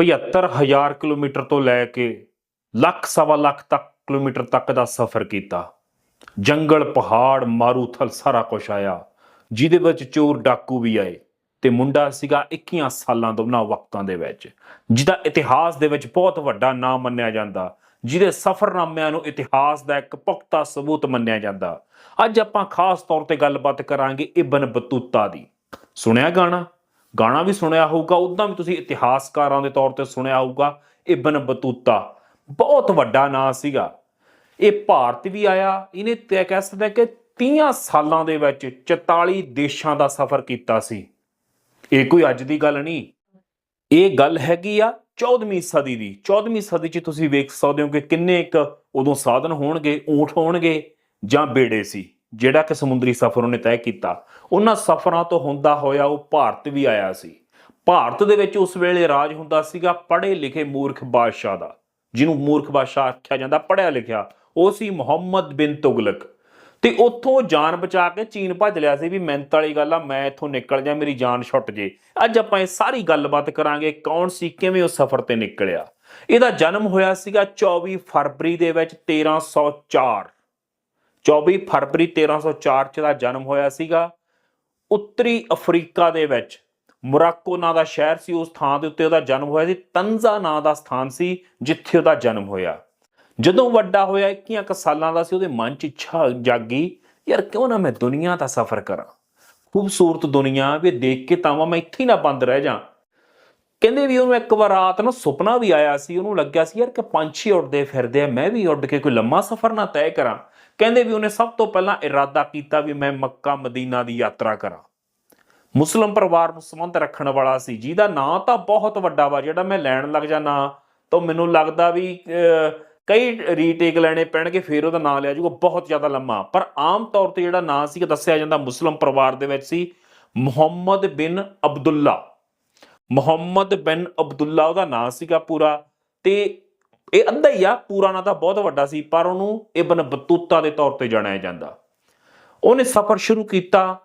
75000 kilometre ਤੋਂ ਲੈ ਕੇ ਲੱਖ ਸਵਾ ਲੱਖ ਤੱਕ ਕਿਲੋਮੀਟਰ ਤੱਕ ਦਾ ਸਫ਼ਰ ਕੀਤਾ। ਜੰਗਲ, ਪਹਾੜ, ਮਾਰੂਥਲ ਸਾਰਾ ਕੁਝ ਆਇਆ। ਜਿਹਦੇ ਵਿੱਚ ਚੋਰ ਡਾਕੂ ਵੀ ਆਏ ਤੇ ਮੁੰਡਾ ਸੀਗਾ 21 ਸਾਲਾਂ ਦਾ ਉਹਨਾਂ ਵਕਤਾਂ ਦੇ ਵਿੱਚ, ਜਿਹਦਾ ਇਤਿਹਾਸ ਦੇ ਵਿੱਚ ਬਹੁਤ ਵੱਡਾ ਨਾਮ ਮੰਨਿਆ ਜਾਂਦਾ, ਜਿਹਦੇ ਸਫ਼ਰਨਾਮਿਆਂ ਨੂੰ ਇਤਿਹਾਸ ਦਾ ਇੱਕ ਪੁਖਤਾ ਸਬੂਤ ਮੰਨਿਆ ਜਾਂਦਾ। ਅੱਜ ਆਪਾਂ ਖਾਸ ਤੌਰ ਤੇ ਗੱਲਬਾਤ ਕਰਾਂਗੇ ਇਬਨ ਬਤੂਤਾ ਦੀ। ਸੁਣਿਆ ਗਾਣਾ? ਗਾਣਾ ਵੀ ਸੁਣਿਆ ਹੋਊਗਾ ਉਦਾਂ ਵੀ ਤੁਸੀਂ ਇਤਿਹਾਸਕਾਰਾਂ ਦੇ ਤੌਰ ਤੇ ਸੁਣਿਆ ਹੋਊਗਾ, ਇਬਨ ਬਤੂਤਾ, ਬਹੁਤ ਵੱਡਾ ਨਾਂ ਸੀਗਾ। ਇਹ ਭਾਰਤ ਵੀ ਆਇਆ, ਇਹਨੇ ਤੇ ਕਹਿ ਸਕਦੇ ਕਿ 30 ਸਾਲਾਂ ਦੇ ਵਿੱਚ 44 ਦੇਸ਼ਾਂ ਦਾ ਸਫ਼ਰ ਕੀਤਾ ਸੀ। ਇਹ ਕੋਈ ਅੱਜ ਦੀ ਗੱਲ ਨਹੀਂ, ਇਹ ਗੱਲ ਹੈਗੀ ਆ 14ਵੀਂ ਸਦੀ ਦੀ। 14ਵੀਂ ਸਦੀ 'ਚ ਤੁਸੀਂ ਵੇਖ ਸਕਦੇ ਹੋ ਕਿ ਕਿੰਨੇ ਇੱਕ ਉਦੋਂ ਸਾਧਨ ਹੋਣਗੇ, ਊਂਠ ਹੋਣਗੇ ਜਾਂ ਬੇੜੇ ਸੀ। ਜਿਹੜਾ ਕਿ ਸਮੁੰਦਰੀ ਸਫ਼ਰ ਉਹਨੇ ਤੈਅ ਕੀਤਾ, ਉਹਨਾਂ ਸਫ਼ਰਾਂ ਤੋਂ ਹੁੰਦਾ ਹੋਇਆ ਉਹ ਭਾਰਤ ਵੀ ਆਇਆ ਸੀ। ਭਾਰਤ ਦੇ ਵਿੱਚ ਉਸ ਵੇਲੇ ਰਾਜ ਹੁੰਦਾ ਸੀਗਾ ਪੜ੍ਹੇ ਲਿਖੇ ਮੂਰਖ ਬਾਦਸ਼ਾਹ ਦਾ, ਜਿਹਨੂੰ ਮੂਰਖ ਬਾਦਸ਼ਾਹ ਆਖਿਆ ਜਾਂਦਾ ਪੜ੍ਹਿਆ ਲਿਖਿਆ ਉਹ ਸੀ ਮੁਹੰਮਦ ਬਿਨ ਤੁਗਲਕ। ਤੇ ਉੱਥੋਂ ਜਾਨ ਬਚਾ ਕੇ ਚੀਨ ਭੱਜ ਲਿਆ ਸੀ ਵੀ ਮਿਹਨਤ ਵਾਲੀ ਗੱਲ ਆ, ਮੈਂ ਇੱਥੋਂ ਨਿਕਲ ਜਾ, ਮੇਰੀ ਜਾਨ ਛੁੱਟ ਜੇ। ਅੱਜ ਆਪਾਂ ਇਹ ਸਾਰੀ ਗੱਲਬਾਤ ਕਰਾਂਗੇ ਕੌਣ ਸੀ, ਕਿਵੇਂ ਉਹ ਸਫ਼ਰ ਤੇ ਨਿਕਲਿਆ। ਇਹਦਾ ਜਨਮ ਹੋਇਆ ਸੀਗਾ 24 ਫਰਵਰੀ ਦੇ ਵਿੱਚ 1304 24 ਫਰਵਰੀ 1304 ਚ ਦਾ ਜਨਮ ਹੋਇਆ ਸੀਗਾ। ਉੱਤਰੀ ਅਫਰੀਕਾ ਦੇ ਵਿੱਚ ਮੋਰਾਕੋ ਨਾਂ ਦਾ ਸ਼ਹਿਰ ਸੀ, ਉਸ ਥਾਂ ਦੇ ਉੱਤੇ ਉਹਦਾ ਜਨਮ ਹੋਇਆ ਸੀ। ਤੰਜ਼ਾ ਨਾਂ ਦਾ ਸਥਾਨ ਸੀ, ਜਿੱਥੇ ਉਹਦਾ ਜਨਮ ਹੋਇਆ। ਜਦੋਂ ਵੱਡਾ ਹੋਇਆ 21 ਕੁ ਸਾਲਾਂ ਦਾ ਸੀ, ਉਹਦੇ ਮਨ 'ਚ ਇੱਛਾ ਜਾਗੀ, ਯਾਰ ਕਿਉਂ ਨਾ ਮੈਂ ਦੁਨੀਆ ਦਾ ਸਫ਼ਰ ਕਰਾਂ? ਖੂਬਸੂਰਤ ਦੁਨੀਆ ਵੀ ਦੇਖ ਕੇ ਤਾਂ ਮੈਂ ਇੱਥੇ ਹੀ ਨਾ ਬੰਦ ਰਹਿ ਜਾ। ਕਹਿੰਦੇ ਵੀ ਉਹਨੂੰ ਇੱਕ ਵਾਰ ਰਾਤ ਨੂੰ ਸੁਪਨਾ ਵੀ ਆਇਆ ਸੀ, ਉਹਨੂੰ ਲੱਗਿਆ ਸੀ, ਯਾਰ ਕਿ ਪੰਛੀ ਉੱਡਦੇ ਫਿਰਦੇ ਆ, ਮੈਂ ਵੀ ਉੱਡ ਕੇ ਕੋਈ ਲੰਮਾ ਸਫ਼ਰ ਨਾ ਤੈਅ ਕਰਾਂ। ਕਹਿੰਦੇ ਵੀ ਉਹਨੇ ਸਭ ਤੋਂ ਪਹਿਲਾਂ ਇਰਾਦਾ ਕੀਤਾ ਵੀ ਮੈਂ ਮੱਕਾ ਮਦੀਨਾ ਦੀ ਯਾਤਰਾ ਕਰਾਂ। ਮੁਸਲਮ ਪਰਿਵਾਰ ਨੂੰ ਸੰਬੰਧ ਰੱਖਣ ਵਾਲਾ ਸੀ। ਜਿਹਦਾ ਨਾਂ ਤਾਂ ਬਹੁਤ ਵੱਡਾ ਵਾ, ਜਿਹੜਾ ਮੈਂ ਲੈਣ ਲੱਗ ਜਾ ਨਾਂ ਤਾਂ ਮੈਨੂੰ ਲੱਗਦਾ ਵੀ ਕਈ ਰੀਟੇਕ ਲੈਣੇ ਪੈਣਗੇ, ਫਿਰ ਉਹਦਾ ਨਾਂ ਲਿਆ ਜਾਊਗਾ, ਬਹੁਤ ਜ਼ਿਆਦਾ ਲੰਮਾ। ਪਰ ਆਮ ਤੌਰ ਤੇ ਜਿਹੜਾ ਨਾਂ ਸੀ ਦੱਸਿਆ ਜਾਂਦਾ ਮੁਸਲਮ ਪਰਿਵਾਰ ਦੇ ਵਿੱਚ ਸੀ, ਮੁਹੰਮਦ ਬਿਨ ਅਬਦੁੱਲਾ। ਮੁਹੰਮਦ ਬਿਨ ਅਬਦੁੱਲਾ ਉਹਦਾ ਨਾਂ ਸੀਗਾ ਪੂਰਾ ਤੇ ਇਹ ਅੱਧਾ ਹੀ ਆ, ਪੂਰਾ ਨਾ ਤਾਂ ਬਹੁਤ ਵੱਡਾ ਸੀ, ਪਰ ਉਹਨੂੰ ਇਬਨ ਬਤੂਤਾ ਦੇ ਤੌਰ ਤੇ ਜਾਣਿਆ ਜਾਂਦਾ। ਉਹਨੇ ਸਫ਼ਰ ਸ਼ੁਰੂ ਕੀਤਾ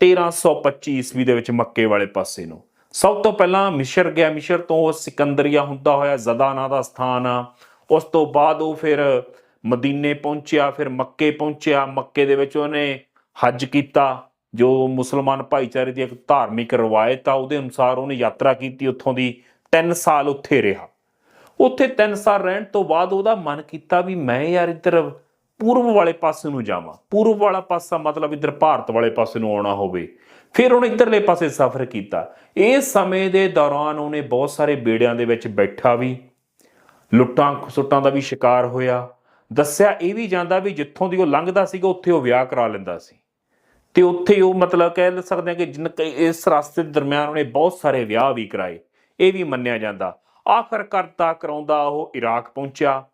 1325 ਈਸਵੀ ਦੇ ਵਿੱਚ ਮੱਕੇ ਵਾਲੇ ਪਾਸੇ ਨੂੰ। ਸਭ ਤੋਂ ਪਹਿਲਾਂ ਮਿਸ਼ਰ ਗਿਆ। ਮਿਸ਼ਰ ਤੋਂ ਉਹ ਸਿਕੰਦਰੀਆ ਹੁੰਦਾ ਹੋਇਆ, ਜ਼ਦਾ ਨਾਂ ਦਾ ਸਥਾਨ ਆ। ਉਸ ਤੋਂ ਬਾਅਦ ਉਹ ਫਿਰ ਮਦੀਨੇ ਪਹੁੰਚਿਆ, ਫਿਰ ਮੱਕੇ ਪਹੁੰਚਿਆ। ਮੱਕੇ ਦੇ ਵਿੱਚ ਉਹਨੇ ਹੱਜ ਕੀਤਾ, ਜੋ ਮੁਸਲਮਾਨ ਭਾਈਚਾਰੇ ਦੀ ਇੱਕ ਧਾਰਮਿਕ ਰਵਾਇਤ ਆ, ਉਹਦੇ ਅਨੁਸਾਰ ਉਹਨੇ ਯਾਤਰਾ ਕੀਤੀ। ਉੱਥੋਂ ਦੀ 3 ਸਾਲ ਉੱਥੇ ਰਿਹਾ। ਉੱਥੇ 3 ਸਾਲ ਰਹਿਣ ਤੋਂ ਬਾਅਦ ਉਹਦਾ ਮਨ ਕੀਤਾ ਵੀ ਮੈਂ ਯਾਰ ਇੱਧਰ ਪੂਰਬ ਵਾਲੇ ਪਾਸੇ ਨੂੰ ਜਾਵਾਂ। ਪੂਰਬ ਵਾਲਾ ਪਾਸਾ ਮਤਲਬ ਇੱਧਰ ਭਾਰਤ ਵਾਲੇ ਪਾਸੇ ਨੂੰ ਆਉਣਾ ਹੋਵੇ। ਫਿਰ ਉਹਨੇ ਇੱਧਰਲੇ ਪਾਸੇ ਸਫ਼ਰ ਕੀਤਾ। ਇਸ ਸਮੇਂ ਦੇ ਦੌਰਾਨ ਉਹਨੇ ਬਹੁਤ ਸਾਰੇ ਬੇੜਿਆਂ ਦੇ ਵਿੱਚ ਬੈਠਾ ਵੀ। ਲੁੱਟਾਂ ਖਸੁੱਟਾਂ ਦਾ ਵੀ ਸ਼ਿਕਾਰ ਹੋਇਆ। ਦੱਸਿਆ ਇਹ ਵੀ ਜਾਂਦਾ ਵੀ ਜਿੱਥੋਂ ਦੀ ਉਹ ਲੰਘਦਾ ਸੀਗਾ, ਉੱਥੇ ਉਹ ਵਿਆਹ ਕਰਾ ਲੈਂਦਾ ਸੀ। ਤੇ ਉੱਥੇ ਉਹ ਮਤਲਬ ਕਹਿ ਸਕਦੇ ਆ ਕਿ ਜਿਨ ਕਈ- ਇਸ ਰਸਤੇ ਦੇ ਦਰਮਿਆਨ ਉਹਨੇ ਬਹੁਤ ਸਾਰੇ ਵਿਆਹ ਵੀ ਕਰਾਏ। ਇਹ ਵੀ ਮੰਨਿਆ ਜਾਂਦਾ। ਆਖਰ ਕਰਤਾ ਕਰਾਉਂਦਾ ਉਹ ਇਰਾਕ ਪਹੁੰਚਿਆ।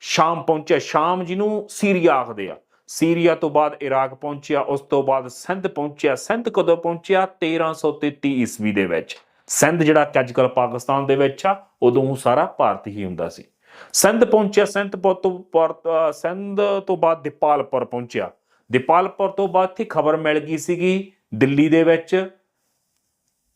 ਸ਼ਾਮ ਪਹੁੰਚਿਆ। ਸ਼ਾਮ ਜਿਹਨੂੰ ਸੀਰੀਆ ਆਖਦੇ ਆ। ਸੀਰੀਆ ਤੋਂ ਬਾਅਦ ਇਰਾਕ ਪਹੁੰਚਿਆ। ਉਸ ਤੋਂ ਬਾਅਦ ਸਿੰਧ ਪਹੁੰਚਿਆ। ਸਿੰਧ ਕਦੋਂ ਪਹੁੰਚਿਆ? 1333 ਈਸਵੀ ਦੇ ਵਿੱਚ। ਸਿੰਧ ਜਿਹੜਾ ਕਿ ਅੱਜ ਕੱਲ੍ਹ ਪਾਕਿਸਤਾਨ ਦੇ ਵਿੱਚ ਆ, ਉਦੋਂ ਉਹ ਸਾਰਾ ਭਾਰਤ ਹੀ ਹੁੰਦਾ ਸੀ। ਸਿੰਧ ਪਹੁੰਚਿਆ। ਸਿੰਧ ਤੋਂ ਸਿੰਧ ਤੋਂ ਬਾਅਦ ਦੀਪਾਲਪੁਰ ਪਹੁੰਚਿਆ। ਦੀਪਾਲਪੁਰ ਤੋਂ ਬਾਅਦ ਇੱਥੇ ਖਬਰ ਮਿਲ ਗਈ ਸੀਗੀ ਦਿੱਲੀ ਦੇ ਵਿੱਚ।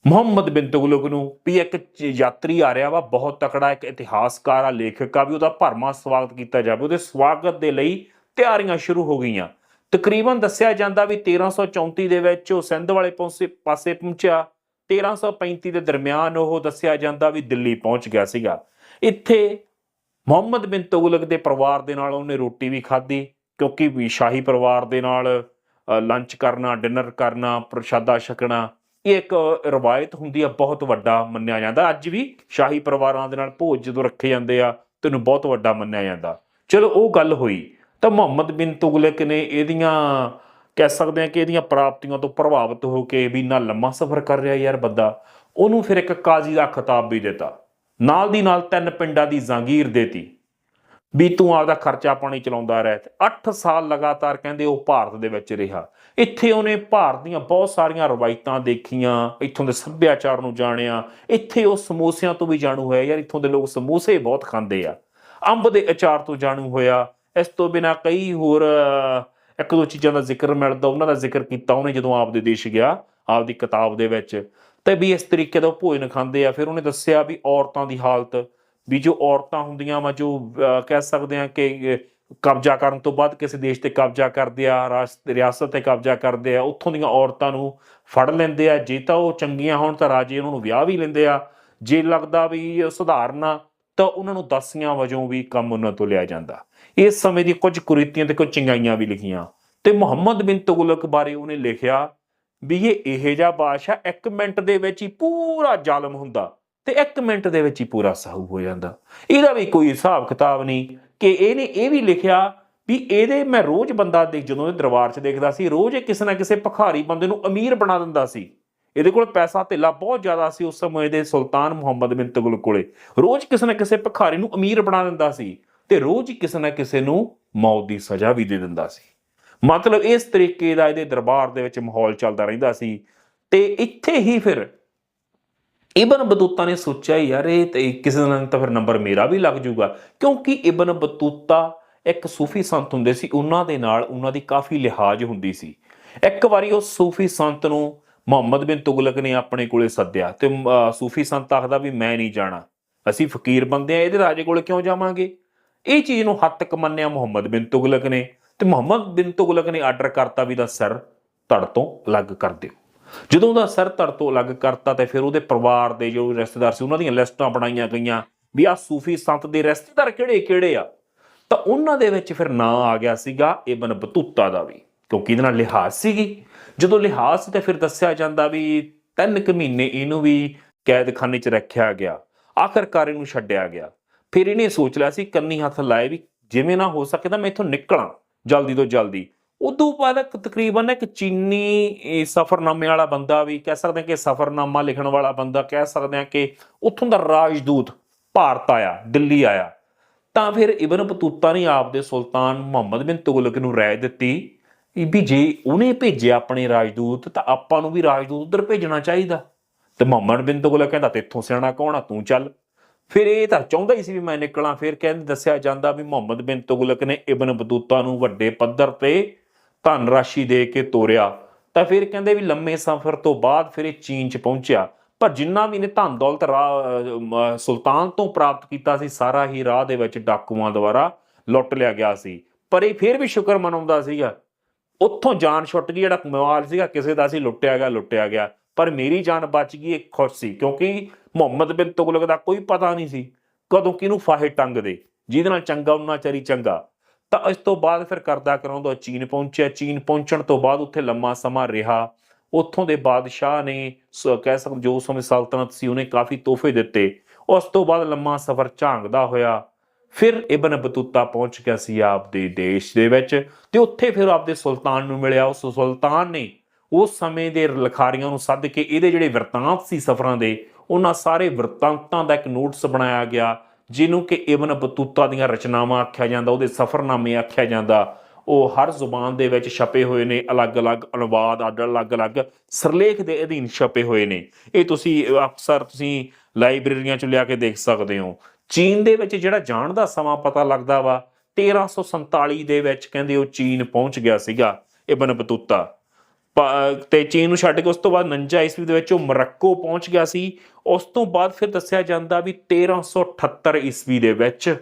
ਮੁਹੰਮਦ ਬਿਨ ਤੁਗਲਕ ਨੂੰ ਵੀ ਇੱਕ ਚ- ਯਾਤਰੀ ਆ ਰਿਹਾ ਵਾ, ਬਹੁਤ ਤਕੜਾ ਇੱਕ ਇਤਿਹਾਸਕਾਰ ਆ, ਲੇਖਕ ਆ, ਵੀ ਉਹਦਾ ਭਰਮਾ ਸਵਾਗਤ ਕੀਤਾ ਜਾਵੇ। ਉਹਦੇ ਸਵਾਗਤ ਦੇ ਲਈ ਤਿਆਰੀਆਂ ਸ਼ੁਰੂ ਹੋ ਗਈਆਂ। ਤਕਰੀਬਨ ਦੱਸਿਆ ਜਾਂਦਾ ਵੀ 1334 ਦੇ ਵਿੱਚ ਉਹ ਸਿੰਧ ਵਾਲੇ ਪਾਸੇ ਪਾਸੇ ਪਹੁੰਚਿਆ। 1335 ਦੇ ਦਰਮਿਆਨ ਉਹ ਦੱਸਿਆ ਜਾਂਦਾ ਵੀ ਦਿੱਲੀ ਪਹੁੰਚ ਗਿਆ ਸੀਗਾ। ਇੱਥੇ ਮੁਹੰਮਦ ਬਿਨ ਤੁਗਲਕ ਦੇ ਪਰਿਵਾਰ ਦੇ ਨਾਲ ਉਹਨੇ ਰੋਟੀ ਵੀ ਖਾਧੀ, ਕਿਉਂਕਿ ਵੀ ਸ਼ਾਹੀ ਪਰਿਵਾਰ ਦੇ ਨਾਲ ਲੰਚ ਕਰਨਾ ਡਿਨਰ ਕਰਨਾ, ਪ੍ਰਸ਼ਾਦਾ ਛਕਣਾ ਇਹ ਇੱਕ ਰਵਾਇਤ ਹੁੰਦੀ ਆ, ਬਹੁਤ ਵੱਡਾ ਮੰਨਿਆ ਜਾਂਦਾ। ਅੱਜ ਵੀ ਸ਼ਾਹੀ ਪਰਿਵਾਰਾਂ ਦੇ ਨਾਲ ਭੋਜ ਜਦੋਂ ਰੱਖੇ ਜਾਂਦੇ ਆ ਤੈਨੂੰ ਬਹੁਤ ਵੱਡਾ ਮੰਨਿਆ ਜਾਂਦਾ। ਚਲੋ, ਉਹ ਗੱਲ ਹੋਈ। ਤਾਂ ਮੁਹੰਮਦ ਬਿਨ ਤੁਗਲਕ ਨੇ ਇਹਦੀਆਂ, ਕਹਿ ਸਕਦੇ ਆ ਕਿ ਇਹਦੀਆਂ ਪ੍ਰਾਪਤੀਆਂ ਤੋਂ ਪ੍ਰਭਾਵਿਤ ਹੋ ਕੇ ਵੀ ਇੰਨਾ ਲੰਮਾ ਸਫ਼ਰ ਕਰ ਰਿਹਾ ਯਾਰ ਬੰਦਾ। ਉਹਨੂੰ ਫਿਰ ਇੱਕ ਕਾਜ਼ੀ ਦਾ ਖਿਤਾਬ ਵੀ ਦਿੱਤਾ। ਨਾਲ ਦੀ ਨਾਲ ਤਿੰਨ ਪਿੰਡਾਂ ਦੀ ਜ਼ਾਗੀਰ ਦੇਤੀ। ਵੀ ਤੂੰ ਆਪਦਾ ਖਰਚਾ ਪਾਣੀ ਚਲਾਉਂਦਾ ਰਹਿ ਤੇ 8 ਸਾਲ ਲਗਾਤਾਰ ਕਹਿੰਦੇ ਉਹ ਭਾਰਤ ਦੇ ਵਿੱਚ ਰਿਹਾ। ਇੱਥੇ ਉਹਨੇ ਭਾਰਤ ਦੀਆਂ ਬਹੁਤ ਸਾਰੀਆਂ ਰਵਾਇਤਾਂ ਦੇਖੀਆਂ, ਇੱਥੋਂ ਦੇ ਸੱਭਿਆਚਾਰ ਨੂੰ ਜਾਣਿਆ, ਇੱਥੇ ਉਹ ਸਮੋਸਿਆਂ ਤੋਂ ਵੀ ਜਾਣੂ ਹੋਇਆ, ਯਾਰ ਇੱਥੋਂ ਦੇ ਲੋਕ ਸਮੋਸੇ ਬਹੁਤ ਖਾਂਦੇ ਆ। ਅੰਬ ਦੇ ਅਚਾਰ ਤੋਂ ਜਾਣੂ ਹੋਇਆ, ਇਸ ਤੋਂ ਬਿਨਾ ਕਈ ਹੋਰ ਇੱਕ ਦੋ ਚੀਜ਼ਾਂ ਦਾ ਜ਼ਿਕਰ ਮਿਲਦਾ, ਉਹਨਾਂ ਦਾ ਜ਼ਿਕਰ ਕੀਤਾ ਉਹਨੇ ਜਦੋਂ ਆਪਦੇ ਦੇਸ਼ ਗਿਆ, ਆਪਦੀ ਕਿਤਾਬ ਦੇ ਵਿੱਚ। ਤੇ ਵੀ ਇਸ ਤਰੀਕੇ ਦਾ ਉਹ ਭੋਜਨ ਖਾਂਦੇ ਆ, ਫਿਰ ਉਹਨੇ ਦੱਸਿਆ ਵੀ ਔਰਤਾਂ ਦੀ ਹਾਲਤ ਵੀ ਜੋ ਔਰਤਾਂ ਹੁੰਦੀਆਂ ਵਾ, ਜੋ ਕਹਿ ਸਕਦੇ ਆ ਕਿ ਕਬਜ਼ਾ ਕਰਨ ਤੋਂ ਬਾਅਦ ਕਿਸੇ ਦੇਸ਼ ਤੇ ਕਬਜ਼ਾ ਕਰਦੇ ਆ, ਰਾਸ- ਰਿਆਸਤ ਤੇ ਕਬਜ਼ਾ ਕਰਦੇ ਆ, ਉੱਥੋਂ ਦੀਆਂ ਔਰਤਾਂ ਨੂੰ ਫੜ ਲੈਂਦੇ ਆ, ਜੇ ਤਾਂ ਉਹ ਚੰਗੀਆਂ ਹੋਣ ਤਾਂ ਰਾਜੇ ਉਹਨਾਂ ਨੂੰ ਵਿਆਹ ਵੀ ਲੈਂਦੇ ਆ। ਜੇ ਲੱਗਦਾ ਵੀ ਇਹ ਆ ਤਾਂ ਉਹਨਾਂ ਨੂੰ ਦਾਸੀਆਂ ਵਜੋਂ ਵੀ ਕੰਮ ਉਹਨਾਂ ਤੋਂ ਲਿਆ ਜਾਂਦਾ। ਇਸ ਸਮੇਂ ਦੀ ਕੁਝ ਕੁਰੀਤੀਆਂ ਤੇ ਕੁਝ ਚੰਗਾਈਆਂ ਵੀ ਲਿਖੀਆਂ। ਤੇ ਮੁਹੰਮਦ ਬਿਨ ਤੁਗਲਕ ਬਾਰੇ ਉਹਨੇ ਲਿਖਿਆ ਵੀ ਇਹ ਇਹੋ ਜਿਹਾ ਬਾਦਸ਼ਾਹ ਇੱਕ ਮਿੰਟ ਦੇ ਵਿੱਚ ਹੀ ਪੂਰਾ ਜ਼ਾਲਮ ਹੁੰਦਾ। ਤੇ ਇੱਕ ਮਿੰਟ ਦੇ ਵਿੱਚ ਹੀ ਪੂਰਾ ਸਾਹੂ ਹੋ ਜਾਂਦਾ। ਇਹਦਾ ਵੀ ਕੋਈ ਹਿਸਾਬ ਕਿਤਾਬ ਨਹੀਂ ਕਿ ਇਹਨੇ ਇਹ ਵੀ ਲਿਖਿਆ ਵੀ ਇਹਦੇ ਮੈਂ ਰੋਜ਼ ਬੰਦਾ ਦੇਖ ਜਦੋਂ ਇਹ ਦਰਬਾਰ 'ਚ ਦੇਖਦਾ ਸੀ, ਰੋਜ਼ ਇਹ ਕਿਸੇ ਨਾ ਕਿਸੇ ਭਖਾਰੀ ਬੰਦੇ ਨੂੰ ਅਮੀਰ ਬਣਾ ਦਿੰਦਾ ਸੀ। ਇਹਦੇ ਕੋਲ ਪੈਸਾ ਧੇਲਾ ਬਹੁਤ ਜ਼ਿਆਦਾ ਸੀ ਉਸ ਸਮੇਂ ਦੇ ਸੁਲਤਾਨ ਮੁਹੰਮਦ ਬਿਨ ਤੁਗਲਕ ਕੋਲੇ। ਰੋਜ਼ ਕਿਸੇ ਨਾ ਕਿਸੇ ਭਖਾਰੀ ਨੂੰ ਅਮੀਰ ਬਣਾ ਦਿੰਦਾ ਸੀ ਤੇ ਰੋਜ਼ ਹੀ ਕਿਸੇ ਨਾ ਕਿਸੇ ਨੂੰ ਮੌਤ ਦੀ ਸਜ਼ਾ ਵੀ ਦੇ ਦਿੰਦਾ ਸੀ। ਮਤਲਬ ਇਸ ਤਰੀਕੇ ਦਾ ਇਹਦੇ ਦਰਬਾਰ ਦੇ ਵਿੱਚ ਮਾਹੌਲ ਚੱਲਦਾ ਰਹਿੰਦਾ ਸੀ ਤੇ ਇੱਥੇ ਹੀ ਫਿਰ ਇਬਨ ਬਤੂਤਾ ਨੇ ਸੋਚਿਆ, ਯਾਰ ਇਹ ਤੇ ਕਿਸੇ ਦਿਨ ਤਾਂ ਫਿਰ ਨੰਬਰ ਮੇਰਾ ਵੀ ਲੱਗ ਜਾਊਗਾ। ਕਿਉਂਕਿ ਇਬਨ ਬਤੂਤਾ ਇੱਕ ਸੂਫੀ ਸੰਤ ਹੁੰਦੇ ਸੀ, ਉਹਨਾਂ ਦੇ ਨਾਲ ਉਹਨਾਂ ਦੀ ਕਾਫੀ ਲਿਹਾਜ਼ ਹੁੰਦੀ ਸੀ। ਇੱਕ ਵਾਰੀ ਉਹ ਸੂਫੀ ਸੰਤ ਨੂੰ ਮੁਹੰਮਦ ਬਿਨ ਤੁਗਲਕ ਨੇ ਆਪਣੇ ਕੋਲੇ ਸੱਦਿਆ ਤੇ ਸੂਫੀ ਸੰਤ ਆਖਦਾ ਵੀ ਮੈਂ ਨਹੀਂ ਜਾਣਾ। ਅਸੀਂ ਫਕੀਰ ਬੰਦੇ ਆ, ਇਹਦੇ ਰਾਜੇ ਕੋਲੇ ਕਿਉਂ ਜਾਵਾਂਗੇ? ਇਹ ਚੀਜ਼ ਨੂੰ ਹੱਦ ਤੱਕ ਮੰਨਿਆ ਮੁਹੰਮਦ ਬਿਨ ਤੁਗਲਕ ਨੇ ਤੇ ਮੁਹੰਮਦ ਬਿਨ ਤੁਗਲਕ ਨੇ ਆਰਡਰ ਕਰਤਾ ਵੀ ਦਾ ਸਿਰ ਧੜ ਤੋਂ ਅਲੱਗ ਕਰ ਦਿਓ। ਜਦੋਂ ਉਹਦਾ ਸਰ ਧੜ ਤੋਂ ਅਲੱਗ ਕਰਤਾ ਤੇ ਫਿਰ ਉਹਦੇ ਪਰਿਵਾਰ ਦੇ ਜੋ ਰਿਸ਼ਤੇਦਾਰ ਸੀ, ਉਹਨਾਂ ਦੀਆਂ ਲਿਸਟਾਂ ਬਣਾਈਆਂ ਗਈਆਂ ਵੀ ਆ ਸੂਫੀ ਸੰਤ ਦੇ ਰਿਸ਼ਤੇਦਾਰ ਕਿਹੜੇ ਕਿਹੜੇ ਆ। ਤਾਂ ਉਹਨਾਂ ਦੇ ਵਿੱਚ ਫਿਰ ਨਾਂ ਆ ਗਿਆ ਸੀਗਾ ਇਬਨ ਬਤੂਤਾ ਦਾ ਵੀ, ਕਿਉਂਕਿ ਇਹਦੇ ਨਾਲ ਲਿਹਾਜ਼ ਸੀਗੀ। ਜਦੋਂ ਲਿਹਾਜ਼ ਸੀ ਤਾਂ ਫਿਰ ਦੱਸਿਆ ਜਾਂਦਾ ਵੀ ਤਿੰਨ ਕੁ ਮਹੀਨੇ ਇਹਨੂੰ ਵੀ ਕੈਦਖਾਨੇ 'ਚ ਰੱਖਿਆ ਗਿਆ, ਆਖਰਕਾਰ ਇਹਨੂੰ ਛੱਡਿਆ ਗਿਆ। ਫਿਰ ਇਹਨੇ ਸੋਚ ਲਿਆ ਸੀ, ਕੰਨੀ ਹੱਥ ਲਾਏ ਵੀ ਜਿਵੇਂ ਨਾ ਹੋ ਸਕੇ ਤਾਂ ਮੈਂ ਇੱਥੋਂ ਨਿਕਲਾਂ, ਜਲਦੀ ਤੋਂ ਜਲਦੀ। ਉਦੋਂ ਬਾਅਦ ਤਕਰੀਬਨ ਇੱਕ ਚੀਨੀ ਸਫਰਨਾਮੇ ਵਾਲਾ ਬੰਦਾ ਵੀ ਕਹਿ ਸਕਦੇ ਹਾਂ ਕਿ ਸਫਰਨਾਮਾ ਲਿਖਣ ਵਾਲਾ ਬੰਦਾ ਕਹਿ ਸਕਦੇ ਹਾਂ ਕਿ ਉੱਥੋਂ ਦਾ ਰਾਜਦੂਤ ਭਾਰਤ ਆਇਆ, ਦਿੱਲੀ ਆਇਆ। ਤਾਂ ਫਿਰ ਇਬਨ ਬਤੂਤਾ ਨੇ ਆਪਦੇ ਸੁਲਤਾਨ ਮੁਹੰਮਦ ਬਿਨ ਤੁਗਲਕ ਨੂੰ ਰਾਏ ਦਿੱਤੀ ਵੀ ਜੇ ਉਹਨੇ ਭੇਜਿਆ ਆਪਣੇ ਰਾਜਦੂਤ, ਤਾਂ ਆਪਾਂ ਨੂੰ ਵੀ ਰਾਜਦੂਤ ਉਧਰ ਭੇਜਣਾ ਚਾਹੀਦਾ। ਤੇ ਮੁਹੰਮਦ ਬਿਨ ਤੁਗਲਕ ਕਹਿੰਦਾ ਤੇਥੋਂ ਸਿਆਣਾ ਕੌਣ ਆ? ਤੂੰ ਚੱਲ। ਫਿਰ ਇਹ ਤਾਂ ਚਾਹੁੰਦਾ ਹੀ ਸੀ ਵੀ ਮੈਂ ਨਿਕਲਾਂ। ਫਿਰ ਕਹਿੰਦੇ ਦੱਸਿਆ ਜਾਂਦਾ ਵੀ ਮੁਹੰਮਦ ਬਿਨ ਤੁਗਲਕ ਨੇ ਇਬਨ ਬਤੂਤਾ ਨੂੰ ਵੱਡੇ ਪੱਧਰ ਤੇ ਧਨ ਰਾਸ਼ੀ ਦੇ ਕੇ ਤੋਰਿਆ, ਤਾਂ ਫਿਰ ਕਹਿੰਦੇ ਵੀ ਲੰਮੇ ਸਫ਼ਰ ਤੋਂ ਬਾਅਦ ਫਿਰ ਇਹ ਚੀਨ ਚ ਪਹੁੰਚਿਆ। ਪਰ ਜਿੰਨਾ ਵੀ ਨੇ ਧਨ ਦੌਲਤ ਰਾ- ਸੁਲਤਾਨ ਤੋਂ ਪ੍ਰਾਪਤ ਕੀਤਾ ਸੀ, ਸਾਰਾ ਹੀ ਰਾਹ ਦੇ ਵਿੱਚ ਡਾਕੂਆਂ ਦੁਆਰਾ ਲੁੱਟ ਲਿਆ ਗਿਆ ਸੀ। ਪਰ ਇਹ ਫਿਰ ਵੀ ਸ਼ੁਕਰ ਮਨਾਉਂਦਾ ਸੀਗਾ। ਉੱਥੋਂ ਜਾਨ ਛੁੱਟ ਗਈ, ਜਿਹੜਾ ਮਾਲ ਸੀਗਾ, ਕਿਸੇ ਦਾ ਸੀ ਲੁੱਟਿਆ ਗਿਆ ਲੁੱਟਿਆ ਗਿਆ। ਪਰ ਮੇਰੀ ਜਾਨ ਬਚ ਗਈ, ਇਹ ਖੁਸ਼ ਸੀ, ਕਿਉਂਕਿ ਮੁਹੰਮਦ ਬਿਨ ਤੁਗਲਕ ਦਾ ਕੋਈ ਪਤਾ ਨਹੀਂ ਸੀ ਕਦੋਂ ਕਿਹਨੂੰ ਫਾਹੇ ਟੰਗ ਦੇ ਜਿਹਦੇ ਨਾਲ ਚੰਗਾ, ਉਹਨਾਂ ਚਰੀ ਚੰਗਾ। ਤਾਂ ਇਸ ਤੋਂ ਬਾਅਦ ਫਿਰ ਕਰਦਾ ਕਰਾਉਂਦਾ ਚੀਨ ਪਹੁੰਚਿਆ। ਚੀਨ ਪਹੁੰਚਣ ਤੋਂ ਬਾਅਦ ਉੱਥੇ ਲੰਮਾ ਸਮਾਂ ਰਿਹਾ। ਉੱਥੋਂ ਦੇ ਬਾਦਸ਼ਾਹ ਨੇ ਸ- ਕਹਿ ਸਕਦੇ, ਜੋ ਉਸ ਸਮੇਂ ਸਲਤਨਤ ਸੀ, ਉਹਨੇ ਕਾਫੀ ਤੋਹਫੇ ਦਿੱਤੇ। ਉਸ ਤੋਂ ਬਾਅਦ ਲੰਮਾ ਸਫ਼ਰ ਝਾਂਗਦਾ ਹੋਇਆ, ਫਿਰ ਇਬਨ ਬਤੂਤਾ ਪਹੁੰਚ ਗਿਆ ਸੀ ਆਪਦੇ ਦੇਸ਼ ਦੇ ਵਿੱਚ ਤੇ ਉੱਥੇ ਫਿਰ ਆਪਦੇ ਸੁਲਤਾਨ ਨੂੰ ਮਿਲਿਆ। ਉਸ ਸੁਲਤਾਨ ਨੇ ਉਸ ਸਮੇਂ ਦੇ ਲਖਾਰੀਆਂ ਨੂੰ ਸੱਦ ਕੇ ਇਹਦੇ ਜਿਹੜੇ ਵਰਤਾਂਤ ਸੀ ਸਫ਼ਰਾਂ ਦੇ, ਉਹਨਾਂ ਸਾਰੇ ਵਰਤਾਂਤਾਂ ਦਾ ਇੱਕ ਨੋਟਸ ਬਣਾਇਆ ਗਿਆ। ਜਿਹਨੂੰ ਕਿ ਇਬਨ ਬਤੂਤਾ ਦੀਆਂ ਰਚਨਾਵਾਂ ਆਖਿਆ ਜਾਂਦਾ, ਉਹਦੇ ਸਫ਼ਰਨਾਮੇ ਆਖਿਆ ਜਾਂਦਾ। ਉਹ ਹਰ ਜ਼ੁਬਾਨ ਦੇ ਵਿੱਚ ਛਪੇ ਹੋਏ ਨੇ, ਅਲੱਗ-ਅਲੱਗ ਅਨੁਵਾਦ ਅੱਡ ਅਲੱਗ-ਅਲੱਗ ਸਰਲੇਖ ਦੇ ਅਧੀਨ ਛਪੇ ਹੋਏ ਨੇ। ਇਹ ਤੁਸੀਂ ਅਕਸਰ ਤੁਸੀਂ ਲਾਇਬ੍ਰੇਰੀਆਂ ਚ ਲਿਆ ਕੇ ਦੇਖ ਸਕਦੇ ਹੋ। ਚੀਨ ਦੇ ਵਿੱਚ ਜਿਹੜਾ ਜਾਣ ਦਾ ਸਮਾਂ ਪਤਾ ਲੱਗਦਾ ਵਾ 1347 ਦੇ ਵਿੱਚ ਕਹਿੰਦੇ ਉਹ ਚੀਨ ਪਹੁੰਚ ਗਿਆ ਸੀਗਾ, ਇਬਨ ਬਤੂਤਾ। ਤੇ ਚੀਨ ਨੂੰ ਛੱਡ ਕੇ ਉਸ ਤੋਂ ਬਾਅਦ 49 ਈਸਵੀ ਦੇ ਵਿੱਚ ਉਹ ਮਰੱਕੋ ਪਹੁੰਚ ਗਿਆ ਸੀ। ਉਸ ਤੋਂ ਬਾਅਦ ਫਿਰ ਦੱਸਿਆ ਜਾਂਦਾ ਵੀ 1378 ਈਸਵੀ ਦੇ ਵਿੱਚ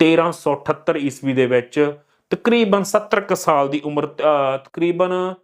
1378 ਈਸਵੀ ਦੇ ਵਿੱਚ ਤਕਰੀਬਨ 70 ਕੁ ਸਾਲ ਦੀ ਉਮਰ ਤਕਰੀਬਨ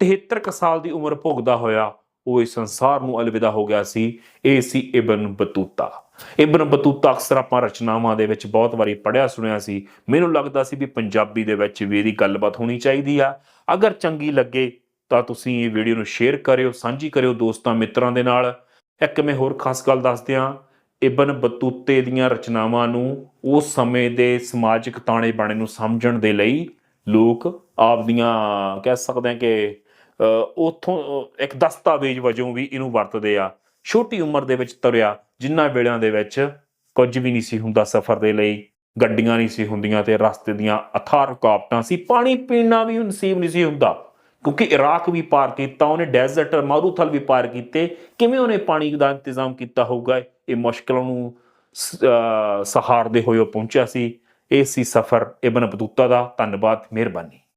73 ਕੁ ਸਾਲ ਦੀ ਉਮਰ ਭੋਗਦਾ ਹੋਇਆ ਉਹ ਇਸ ਸੰਸਾਰ ਨੂੰ ਅਲਵਿਦਾ ਹੋ ਗਿਆ ਸੀ। ਇਹ ਸੀ ਇਬਨ ਬਤੂਤਾ। ਇਬਨ ਬਤੂਤਾ ਅਕਸਰ ਆਪਾਂ ਰਚਨਾਵਾਂ ਦੇ ਵਿੱਚ ਬਹੁਤ ਵਾਰੀ ਪੜ੍ਹਿਆ ਸੁਣਿਆ ਸੀ। ਮੈਨੂੰ ਲੱਗਦਾ ਸੀ ਵੀ ਪੰਜਾਬੀ ਦੇ ਵਿੱਚ ਵੀ ਇਹਦੀ ਗੱਲਬਾਤ ਹੋਣੀ ਚਾਹੀਦੀ ਆ। ਅਗਰ ਚੰਗੀ ਲੱਗੇ ਤਾਂ ਤੁਸੀਂ ਇਹ ਵੀਡੀਓ ਨੂੰ ਸ਼ੇਅਰ ਕਰਿਓ ਸਾਂਝੀ ਕਰਿਓ ਦੋਸਤਾਂ ਮਿੱਤਰਾਂ ਦੇ ਨਾਲ। ਇੱਕ ਮੈਂ ਹੋਰ ਖਾਸ ਗੱਲ ਦੱਸ ਦਿਆਂ ਇਬਨ ਬਤੂਤੇ ਦੀਆਂ ਰਚਨਾਵਾਂ ਨੂੰ ਉਸ ਸਮੇਂ ਦੇ ਸਮਾਜਿਕ ਤਾਣੇ ਬਾਣੇ ਨੂੰ ਸਮਝਣ ਦੇ ਲਈ ਲੋਕ ਆਪਦੀਆਂ ਕਹਿ ਸਕਦੇ ਆ ਕਿ ਅ, ਉਥੋਂ ਇੱਕ ਦਸਤਾਵੇਜ਼ ਵਜੋਂ ਵੀ ਇਹਨੂੰ ਵਰਤਦੇ ਆ। ਛੋਟੀ ਉਮਰ ਦੇ ਵਿੱਚ ਤੁਰਿਆ ਜਿਨ੍ਹਾਂ ਵੇਲਿਆਂ ਦੇ ਵਿੱਚ ਕੁਝ ਵੀ ਨਹੀਂ ਸੀ ਹੁੰਦਾ ਸਫ਼ਰ ਦੇ ਲਈ। ਗੱਡੀਆਂ ਨਹੀਂ ਸੀ ਹੁੰਦੀਆਂ ਤੇ ਰਸਤੇ ਦੀਆਂ ਅਥਾਹ ਰੁਕਾਵਟਾਂ ਸੀ ਪਾਣੀ ਪੀਣਾ ਵੀ ਨਸੀਬ ਨਹੀਂ ਸੀ ਹੁੰਦਾ। ਕਿਉਂਕਿ ਇਰਾਕ ਵੀ ਪਾਰ ਕੀਤਾ, ਉਹਨੇ ਡੈਜ਼ਰਟ ਮਾਰੂਥਲ ਵੀ ਪਾਰ ਕੀਤੇ। ਕਿਵੇਂ ਉਹਨੇ ਪਾਣੀ ਦਾ ਇੰਤਜ਼ਾਮ ਕੀਤਾ ਹੋਊਗਾ? ਇਹ ਮੁਸ਼ਕਲਾਂ ਨੂੰ ਸਹਾਰਦੇ ਹੋਏ ਉਹ ਪਹੁੰਚਿਆ ਸੀ। ਇਹ ਸੀ ਸਫ਼ਰ ਇਬਨ ਬਤੂਤਾ ਦਾ। ਧੰਨਵਾਦ, ਮਿਹਰਬਾਨੀ।